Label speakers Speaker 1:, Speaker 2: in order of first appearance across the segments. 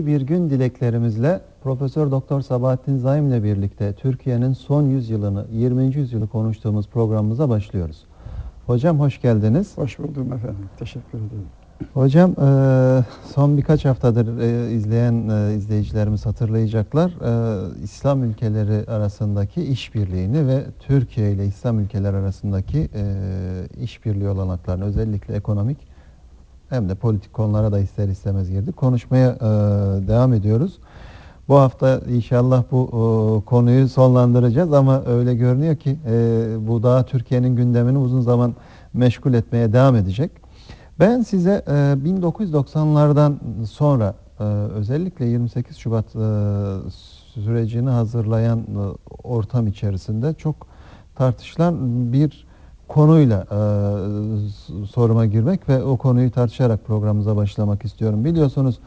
Speaker 1: iyi bir gün dileklerimizle Profesör Doktor Sabahattin Zaim ile birlikte Türkiye'nin son yüzyılını, 20. yüzyılı konuştuğumuz programımıza başlıyoruz. Hocam hoş geldiniz.
Speaker 2: Hoş buldum efendim. Teşekkür ederim.
Speaker 1: Hocam e, son birkaç haftadır e, izleyen e, izleyicilerimiz hatırlayacaklar. İslam ülkeleri arasındaki işbirliğini ve Türkiye ile İslam ülkeleri arasındaki işbirliği olanaklarını özellikle ekonomik hem de politik konulara da ister istemez girdik. Konuşmaya devam ediyoruz. Bu hafta inşallah bu konuyu sonlandıracağız ama öyle görünüyor ki bu daha Türkiye'nin gündemini uzun zaman meşgul etmeye devam edecek. Ben size 1990'lardan e, sonra e, özellikle 28 Şubat e, sürecini hazırlayan ortam içerisinde çok tartışılan bir konuyla soruma girmek ve o konuyu tartışarak programımıza başlamak istiyorum. Biliyorsunuz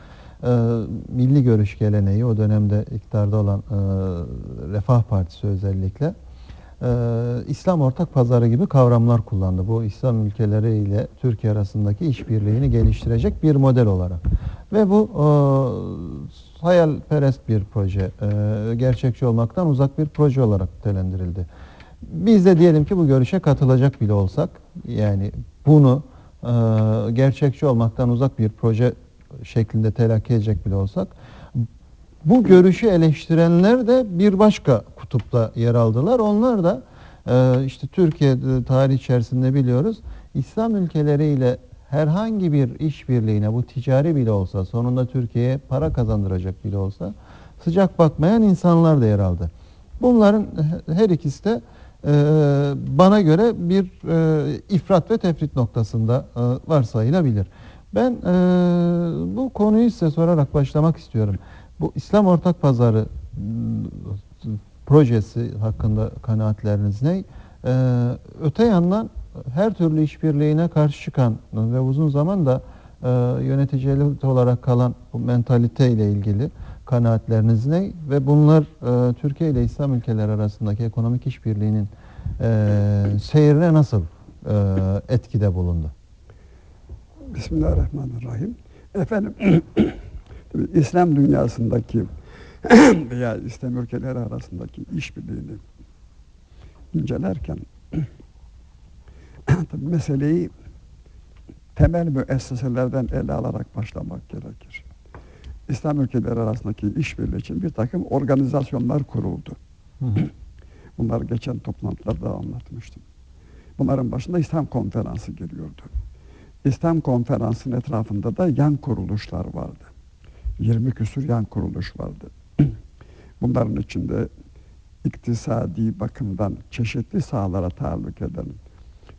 Speaker 1: milli görüş geleneği o dönemde iktidarda olan Refah Partisi özellikle e, İslam ortak pazarı gibi kavramlar kullandı. Bu İslam ülkeleri ile Türkiye arasındaki işbirliğini geliştirecek bir model olarak. Ve bu e, hayalperest bir proje, e, gerçekçi olmaktan uzak bir proje olarak nitelendirildi. Biz de diyelim ki bu görüşe katılacak bile olsak, yani bunu e, gerçekçi olmaktan uzak bir proje şeklinde telakki edecek bile olsak, bu görüşü eleştirenler de bir başka kutupta yer aldılar. Onlar da e, işte Türkiye tarih içerisinde biliyoruz İslam ülkeleriyle herhangi bir işbirliğine bu ticari bile olsa sonunda Türkiye'ye para kazandıracak bile olsa sıcak bakmayan insanlar da yer aldı. Bunların her ikisi de e, bana göre bir e, ifrat ve tefrit noktasında varsayılabilir. Ben bu konuyu size sorarak başlamak istiyorum. Bu İslam Ortak Pazarı projesi hakkında kanaatleriniz ne? Ee, öte yandan her türlü işbirliğine karşı çıkan ve uzun zaman da e, yöneticilik olarak kalan bu mentalite ile ilgili kanaatleriniz ne? Ve bunlar e, Türkiye ile İslam ülkeleri arasındaki ekonomik işbirliğinin e, seyrine nasıl e, etkide bulundu?
Speaker 2: Bismillahirrahmanirrahim. Efendim İslam dünyasındaki veya İslam ülkeleri arasındaki işbirliğini incelerken meseleyi temel müesseselerden ele alarak başlamak gerekir. İslam ülkeleri arasındaki işbirliği için bir takım organizasyonlar kuruldu. Bunları geçen toplantılarda anlatmıştım. Bunların başında İslam konferansı geliyordu. İslam konferansının etrafında da yan kuruluşlar vardı. 20 küsur yan kuruluş vardı. Bunların içinde iktisadi bakımdan çeşitli sahalara taalluk eden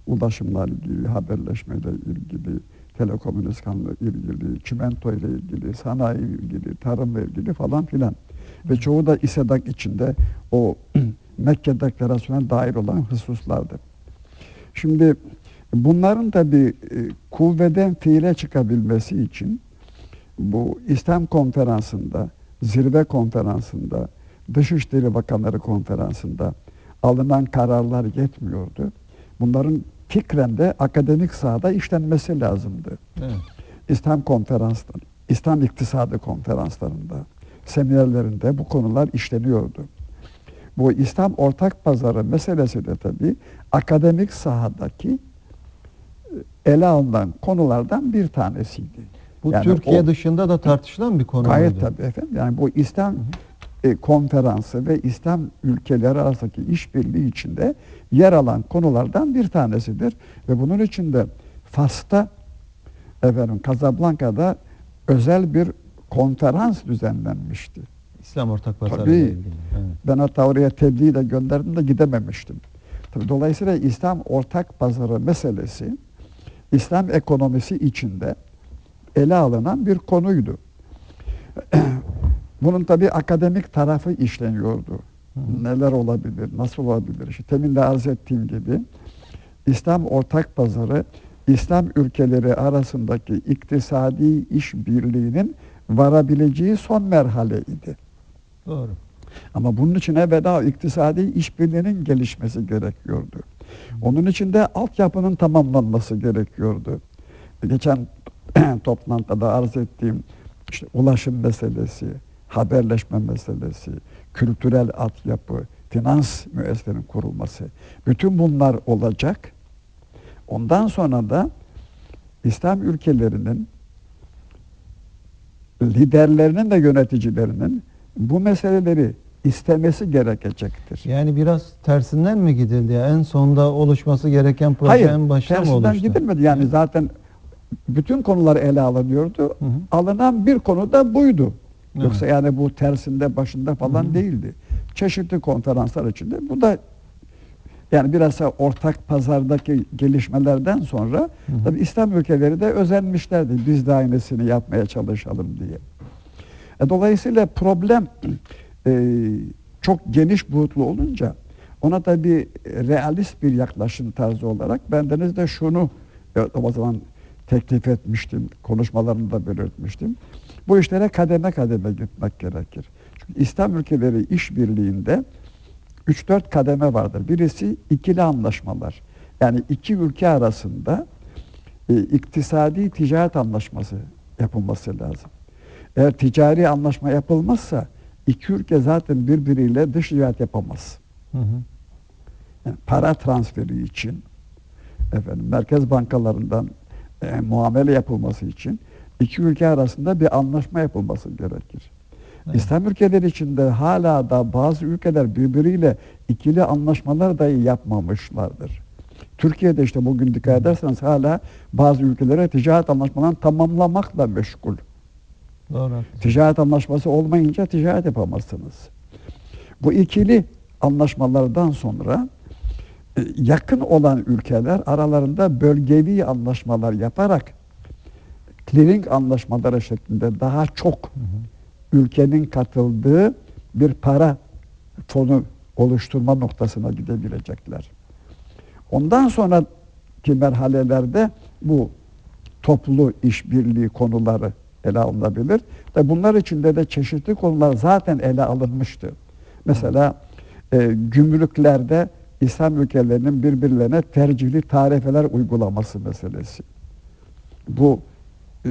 Speaker 2: ulaşımla ilgili, haberleşmeyle ilgili, telekomünikasyonla ilgili, çimento ile ilgili, sanayi ile ilgili, tarımla ilgili falan filan. Ve çoğu da İSEDAK içinde o Mekke Deklarasyonuna dair olan hususlardı. Şimdi bunların da bir e, kuvveden fiile çıkabilmesi için bu İslam konferansında, zirve konferansında, Dışişleri Bakanları konferansında alınan kararlar yetmiyordu. Bunların fikren de akademik sahada işlenmesi lazımdı. Evet. İslam konferansları, İslam iktisadı konferanslarında, seminerlerinde bu konular işleniyordu. Bu İslam ortak pazarı meselesi de tabii akademik sahadaki e, ele alınan konulardan bir tanesiydi.
Speaker 1: Bu yani Türkiye o, dışında da tartışılan bir konu
Speaker 2: Gayet tabii efendim. Yani bu İslam e, konferansı ve İslam ülkeleri arasındaki işbirliği içinde yer alan konulardan bir tanesidir. Ve bunun içinde Fas'ta efendim Casablanca'da özel bir konferans düzenlenmişti.
Speaker 1: İslam Ortak Pazarı ile ilgili.
Speaker 2: Evet. Ben hatta oraya tebliğ de gönderdim de gidememiştim. Tabii, dolayısıyla İslam Ortak Pazarı meselesi İslam ekonomisi içinde ele alınan bir konuydu. Bunun tabi akademik tarafı işleniyordu. Hı. Neler olabilir, nasıl olabilir? İşte temin de arz ettiğim gibi İslam ortak pazarı İslam ülkeleri arasındaki iktisadi iş birliğinin varabileceği son merhaleydi.
Speaker 1: Doğru.
Speaker 2: Ama bunun için evvela iktisadi işbirliğinin gelişmesi gerekiyordu. Onun için de altyapının tamamlanması gerekiyordu. Geçen toplantıda arz ettiğim işte ulaşım meselesi, haberleşme meselesi, kültürel altyapı, finans müesseselerinin kurulması. Bütün bunlar olacak. Ondan sonra da İslam ülkelerinin liderlerinin ve yöneticilerinin bu meseleleri istemesi gerekecektir.
Speaker 1: Yani biraz tersinden mi gidildi? ya? En sonda oluşması gereken proje
Speaker 2: Hayır,
Speaker 1: en başta mı
Speaker 2: tersinden
Speaker 1: oluştu?
Speaker 2: gidilmedi. Yani zaten bütün konular ele alınıyordu.
Speaker 1: Hı hı.
Speaker 2: Alınan bir konu da buydu.
Speaker 1: Evet.
Speaker 2: Yoksa yani bu tersinde başında falan
Speaker 1: Hı hı.
Speaker 2: değildi. Çeşitli konferanslar içinde bu da yani biraz ortak pazardaki gelişmelerden sonra
Speaker 1: Hı hı.
Speaker 2: tabii İslam ülkeleri de özenmişlerdi. Biz de aynısını yapmaya çalışalım diye. E, dolayısıyla problem e, çok geniş boyutlu olunca ona da bir realist bir yaklaşım tarzı olarak bendeniz de şunu o zaman teklif etmiştim, konuşmalarımda belirtmiştim. Bu işlere kademe kademe gitmek gerekir. Çünkü İslam ülkeleri işbirliğinde 3-4 kademe vardır. Birisi ikili anlaşmalar. Yani iki ülke arasında e, iktisadi ticaret anlaşması yapılması lazım. Eğer ticari anlaşma yapılmazsa iki ülke zaten birbiriyle dış ticaret yapamaz.
Speaker 1: Hı hı.
Speaker 2: Yani para transferi için efendim merkez bankalarından e, muamele yapılması için iki ülke arasında bir anlaşma yapılması gerekir.
Speaker 1: Evet.
Speaker 2: İslam ülkeleri içinde hala da bazı ülkeler birbiriyle ikili anlaşmalar dahi yapmamışlardır. Türkiye'de işte bugün dikkat ederseniz hala bazı ülkelere ticaret anlaşmalarını tamamlamakla meşgul.
Speaker 1: Doğru.
Speaker 2: Ticaret anlaşması olmayınca ticaret yapamazsınız. Bu ikili anlaşmalardan sonra yakın olan ülkeler aralarında bölgevi anlaşmalar yaparak clearing anlaşmaları şeklinde daha çok
Speaker 1: Hı hı.
Speaker 2: ülkenin katıldığı bir para fonu oluşturma noktasına gidebilecekler. Ondan sonraki merhalelerde bu toplu işbirliği konuları ele alınabilir. Ve bunlar içinde de çeşitli konular zaten ele alınmıştı. Mesela e, gümrüklerde İslam ülkelerinin birbirlerine tercihli tarifeler uygulaması meselesi. Bu e,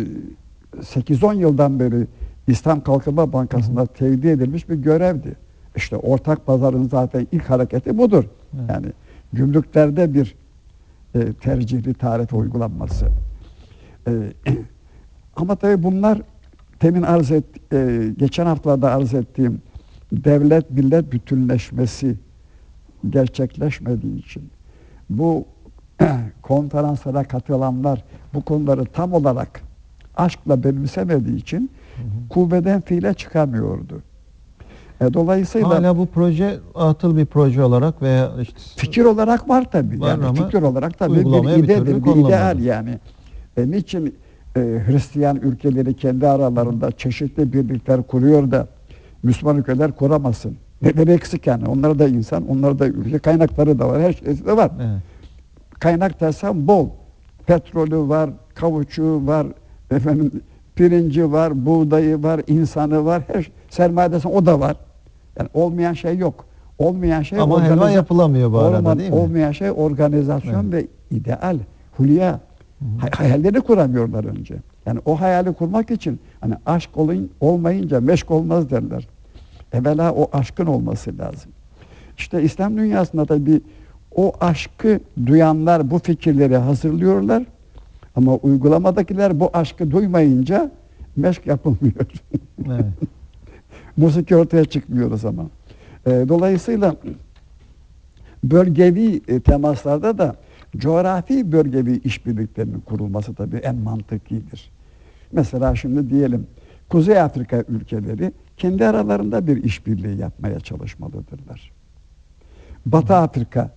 Speaker 2: 8-10 yıldan beri İslam Kalkınma Bankası'nda tevdi edilmiş bir görevdi. İşte ortak pazarın zaten ilk hareketi budur.
Speaker 1: Evet.
Speaker 2: Yani gümrüklerde bir e, tercihli tarife uygulanması. E, ama tabii bunlar temin arz et, e, geçen haftalarda arz ettiğim devlet millet bütünleşmesi gerçekleşmediği için bu konferanslara katılanlar bu konuları tam olarak aşkla benimsemediği için
Speaker 1: Hı hı.
Speaker 2: kuvveden fiile çıkamıyordu. E, dolayısıyla
Speaker 1: Hala bu proje atıl bir proje olarak veya işte
Speaker 2: fikir olarak var tabii.
Speaker 1: Var
Speaker 2: yani fikir olarak tabii bir idedir, bir ideal yani. E, niçin e, Hristiyan ülkeleri kendi aralarında çeşitli birlikler kuruyor da Müslüman ülkeler kuramasın? Neleri eksik yani? Onlar da insan, onlar da ülke kaynakları da var, her şeysi de var.
Speaker 1: evet.
Speaker 2: Kaynak desem bol. Petrolü var, kavuçu var, efendim pirinci var, buğdayı var, insanı var, her şey. sermaye desen o da var. Yani olmayan şey yok. Olmayan şey
Speaker 1: Ama helva
Speaker 2: organiza-
Speaker 1: yapılamıyor bu arada değil mi?
Speaker 2: Olmayan şey organizasyon ve ideal,
Speaker 1: hı.
Speaker 2: Hay- hayalleri kuramıyorlar önce. Yani o hayali kurmak için hani aşk olun, olmayınca meşk olmaz derler. Evvela o aşkın olması lazım. İşte İslam dünyasında da bir o aşkı duyanlar bu fikirleri hazırlıyorlar. Ama uygulamadakiler bu aşkı duymayınca meşk yapılmıyor.
Speaker 1: Evet.
Speaker 2: Musiki ortaya çıkmıyor o zaman. E, dolayısıyla bölgevi e, temaslarda da coğrafi bölgevi işbirliklerinin kurulması tabii en mantıkidir. Mesela şimdi diyelim Kuzey Afrika ülkeleri kendi aralarında bir işbirliği yapmaya çalışmalıdırlar. Batı Afrika,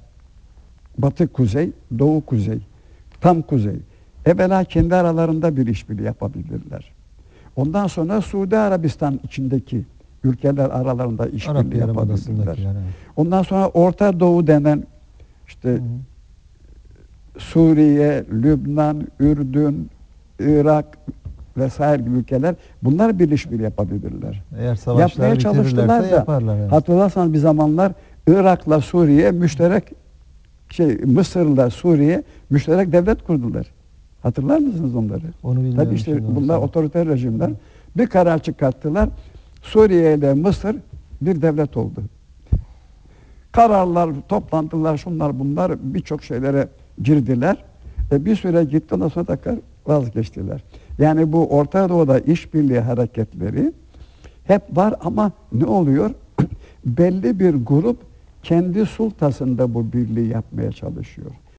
Speaker 2: Batı Kuzey, Doğu Kuzey, tam Kuzey. Evvela kendi aralarında bir işbirliği yapabilirler. Ondan sonra Suudi Arabistan içindeki ülkeler aralarında işbirliği yapabilirler.
Speaker 1: Evet.
Speaker 2: Ondan sonra Orta Doğu denen işte
Speaker 1: hı.
Speaker 2: Suriye, Lübnan, Ürdün, Irak vesaire gibi ülkeler bunlar bir işbirliği yapabilirler.
Speaker 1: Eğer savaşlar
Speaker 2: Yapmaya çalıştılar da
Speaker 1: yaparlar. Evet.
Speaker 2: hatırlarsanız bir zamanlar Irak'la Suriye müşterek şey Mısır'la Suriye müşterek devlet kurdular. Hatırlar mısınız onları?
Speaker 1: Onu bilmiyorum.
Speaker 2: Tabii işte bunlar
Speaker 1: onu.
Speaker 2: otoriter rejimler. Bir karar çıkarttılar. Suriye ile Mısır bir devlet oldu. Kararlar, toplantılar, şunlar bunlar birçok şeylere girdiler. E bir süre gitti ondan sonra tekrar vazgeçtiler. Yani bu Orta Doğu'da işbirliği hareketleri hep var ama ne oluyor? Belli bir grup kendi sultasında bu birliği yapmaya çalışıyor.